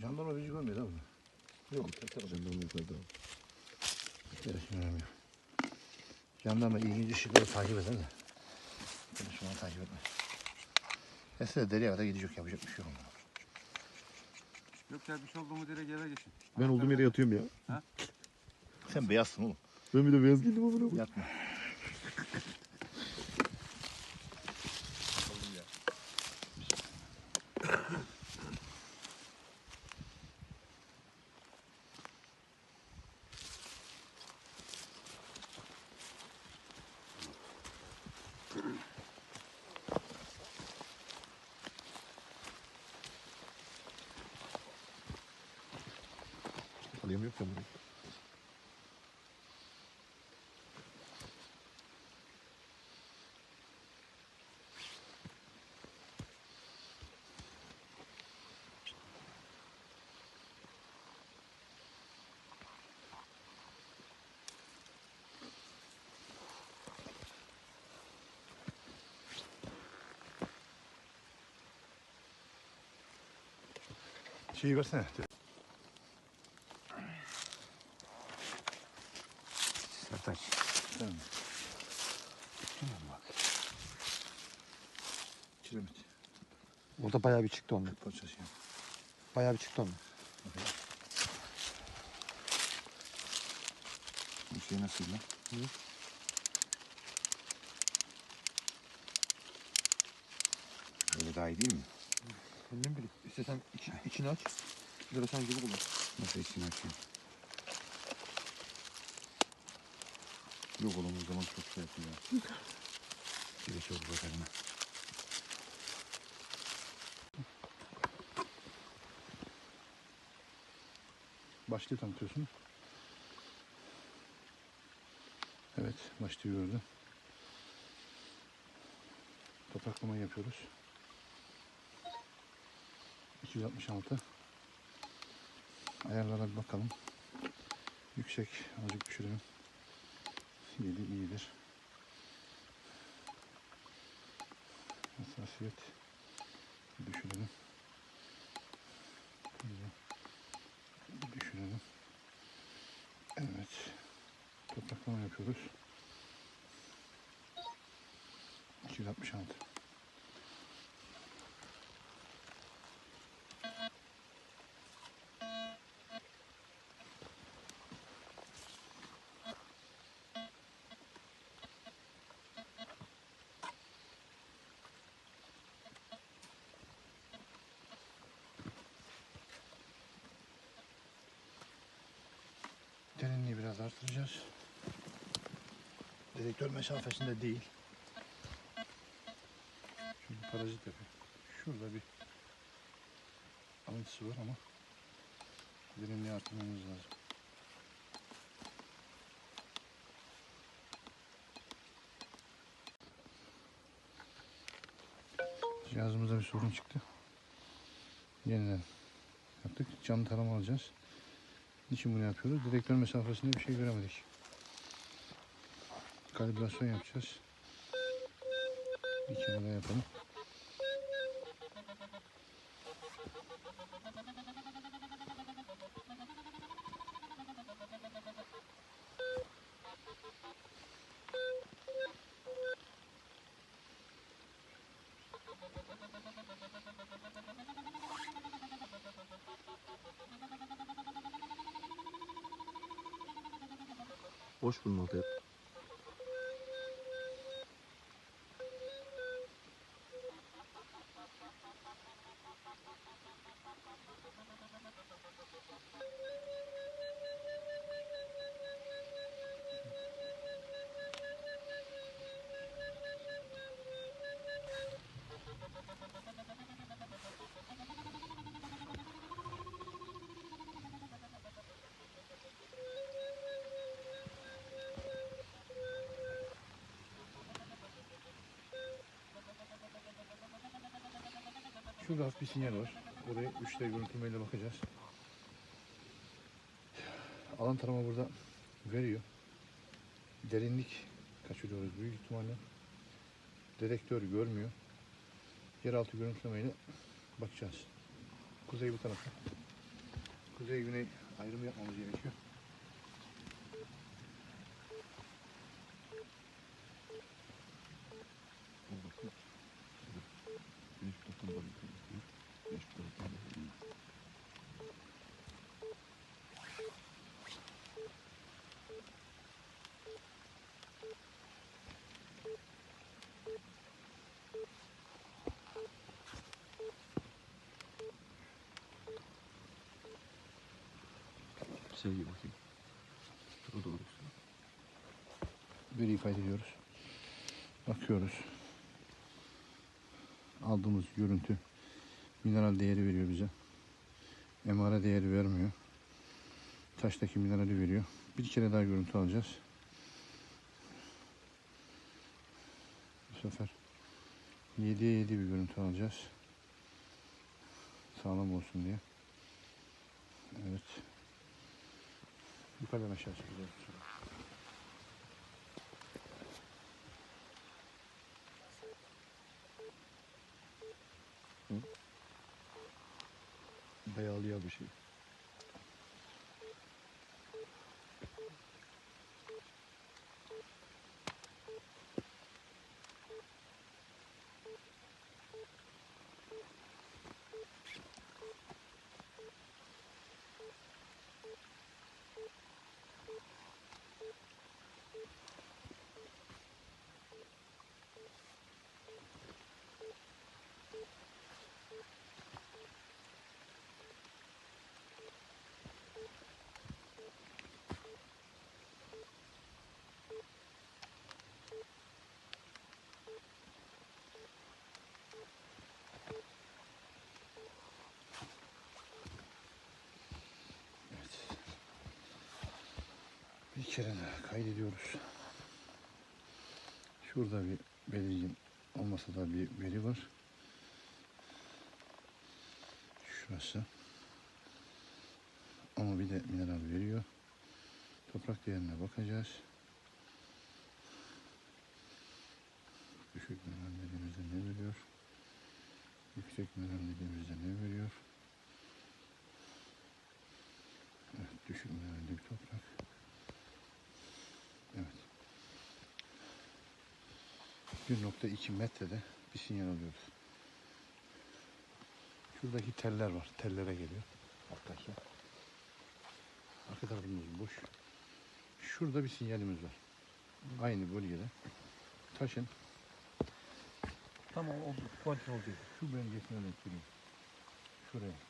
Jandarma bizi görmüyor değil mi? Yok. Jandarma yukarıda. Evet, görmüyor. Jandarma ilginç ışıkları takip eder de. Tabii şu an takip etmez. Eskiden deriye kadar gidecek yapacak bir şey yok. Yok ya bir şey oldu mu direkt eve geçin. Ben olduğum yere yatıyorum ya. Sen beyazsın oğlum. Ben bir de beyaz giydim koyayım. Yatma. Alayım yok bunu. Şeyi versene. Burada bayağı bir çıktı ya. Bayağı bir çıktı ondan. Bu şey nasıl lan? Öyle daha iyi değil mi? Kendim bilip. İstesen içi, içini aç. Floresan gibi kullan. Nasıl içini açayım? Yok oğlum o zaman çok şey yapıyor ya. Bir de çok bakarım. Başlığı tanıtıyorsun. Evet, başlığı gördüm. Topraklama yapıyoruz. 266. Ayarlara bir bakalım. Yüksek, azıcık düşürelim. 7 iyidir. Hassasiyet düşürelim. Böyle düşürelim. Evet. Yapıyoruz. 266. Derinliği biraz artıracağız. Dedektör mesafesinde değil. Şimdi parazit yapıyor. Şurada bir alıntısı var ama derinliği artırmamız lazım. Cihazımızda bir sorun çıktı. Yeniden yaptık. Canlı tarama alacağız. Niçin bunu yapıyoruz? Dedektör mesafesinde bir şey göremedik. Kalibrasyon yapacağız. Bir kere daha yapalım. Boş bulmadı hep. Şurada hafif bir sinyal var. Oraya 3D görüntülemeyle bakacağız. Alan tarama burada veriyor. Derinlik kaçırıyoruz büyük ihtimalle. Dedektör görmüyor. Yeraltı görüntülemeyle bakacağız. Kuzey bu tarafta. Kuzey güney ayrımı yapmamız gerekiyor. Al bakayım. Güneş bu taraftan da bakayım. Güneş bu taraftan da bakayım. Sevgi bakayım. Şurada doğrusu. Veriyi kaydediyoruz. Bakıyoruz. Aldığımız görüntü mineral değeri veriyor bize. MR değeri vermiyor. Taştaki minerali veriyor. Bir kere daha görüntü alacağız. Bu sefer 7'ye 7 bir görüntü alacağız. Sağlam olsun diye. Evet. Yukarıdan aşağı çıkacağız. sefer. Beyazlıya bir şey. Bir kere daha kaydediyoruz. Şurada bir belirgin olmasa da bir veri var. Şurası. Ama bir de mineral veriyor. Toprak değerine bakacağız. Düşük mineral dediğimizde ne veriyor? Yüksek mineral dediğimizde ne veriyor? Evet, düşük mineralli bir toprak. Evet. 1.2 metrede bir sinyal alıyoruz. Şuradaki teller var. Tellere geliyor. Arkadaşlar. Arka tarafımız boş. Şurada bir sinyalimiz var. Aynı bölgede. Taşın Tamam oldu. Kontrol oldu. şu bölgesine denk geliyor. Şuraya.